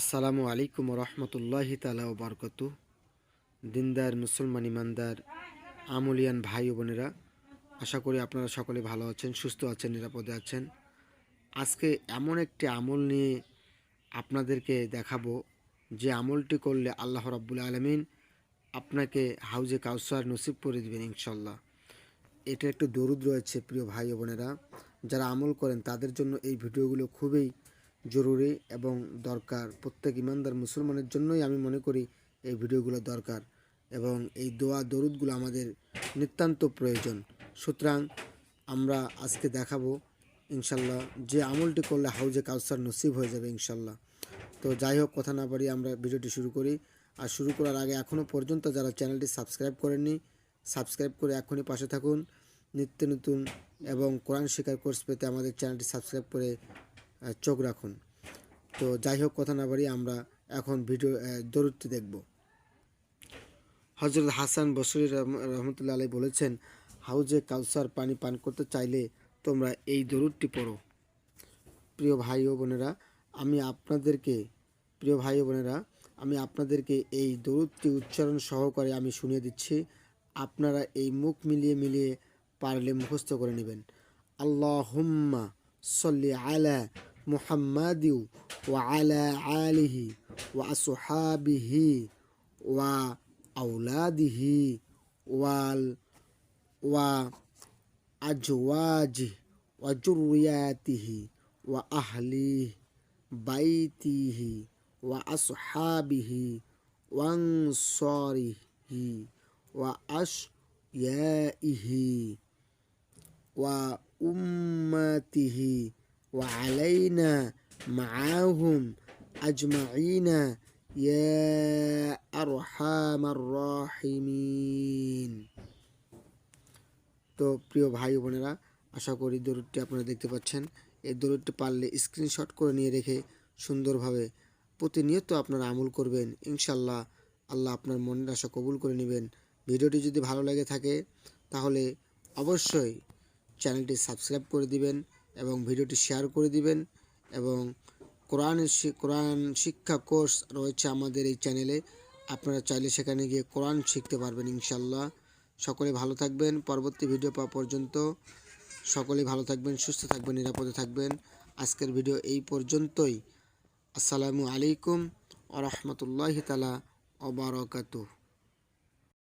আসসালামু আলাইকুম রহমতুল্লাহি তালা ও বরকত। দিনদার, মুসলমান ইমানদার আমলিয়ান ভাই ও বোনেরা, আশা করি আপনারা সকলে ভালো আছেন, সুস্থ আছেন, নিরাপদে আছেন। আজকে এমন একটি আমল নিয়ে আপনাদেরকে দেখাবো, যে আমলটি করলে আল্লাহ রাব্বুল আলমিন আপনাকে হাউজে কাউসার নসিব করে দেবেন ইনশাল্লাহ এটা একটু দরুদ রয়েছে, প্রিয় ভাই বোনেরা। যারা আমল করেন, তাদের জন্য এই ভিডিওগুলো খুবই জরুরি এবং দরকার। প্রত্যেক ইমানদার মুসলমানের জন্যই আমি মনে করি এই ভিডিওগুলো দরকার এবং এই দোয়া, দরুদগুলো আমাদের নিতান্ত প্রয়োজন। সুতরাং আমরা আজকে দেখাবো ইনশাল্লাহ যে আমলটি করলে হাউজে কাউসার নসিব হয়ে যাবে ইনশাল্লাহ। তো যাই হোক, কথা না পারি আমরা ভিডিওটি শুরু করি। আর শুরু করার আগে এখনও পর্যন্ত যারা চ্যানেলটি সাবস্ক্রাইব করেননি, সাবস্ক্রাইব করে এখনই পাশে থাকুন। নিত্য নতুন এবং কোরআন শিকার কোর্স পেতে আমাদের চ্যানেলটি সাবস্ক্রাইব করে চোখ রাখুন। তো যাই হোক, কথা না বাড়ি আমরা এখন ভিডিও দরুদটি দেখব। হজরত হাসান বসরি রহম- রহমতুল্লাহ আলাই বলেছেন, হাউজে কাউসার পানি পান করতে চাইলে তোমরা এই দরুদটি পড়ো। প্রিয় ভাই ও বোনেরা, আমি আপনাদেরকে, প্রিয় ভাই ও বোনেরা, আমি আপনাদেরকে এই দরুদটি উচ্চারণ সহকারে আমি শুনিয়ে দিচ্ছি। আপনারা এই মুখ মিলিয়ে মিলিয়ে পারলে মুখস্থ করে নেবেন। আল্লাহুম্মা সল্লি আলা محمد وعلى آله وأصحابه وأولاده وال وأزواجه وجرياته وأهله بيته وأصحابه وأنصاره وأشيائه وأمته وعلينا معهم أجمعين يا أرحم الراحمين তো প্রিয় ভাই ও বোনেরা আশা করি দরুদটি আপনারা দেখতে পাচ্ছেন এই দরুদটি পারলে স্ক্রিনশট করে নিয়ে রেখে সুন্দরভাবে প্রতিনিয়ত আপনারা আমল করবেন ইনশাল্লাহ আল্লাহ আপনার মনের আশা কবুল করে নেবেন ভিডিওটি যদি ভালো লাগে থাকে তাহলে অবশ্যই চ্যানেলটি সাবস্ক্রাইব করে দিবেন এবং ভিডিওটি শেয়ার করে দিবেন এবং কোরআনের শি- কোরআন শিক্ষা কোর্স রয়েছে আমাদের এই চ্যানেলে। আপনারা চাইলে সেখানে গিয়ে কোরআন শিখতে পারবেন ইনশাল্লাহ সকলে ভালো থাকবেন। পরবর্তী ভিডিও পাওয়া পর্যন্ত সকলে ভালো থাকবেন, সুস্থ থাকবেন, নিরাপদে থাকবেন। আজকের ভিডিও এই পর্যন্তই। আসসালামু আলাইকুম আ রহমতুল্লাহ তালা অবরকাতুহ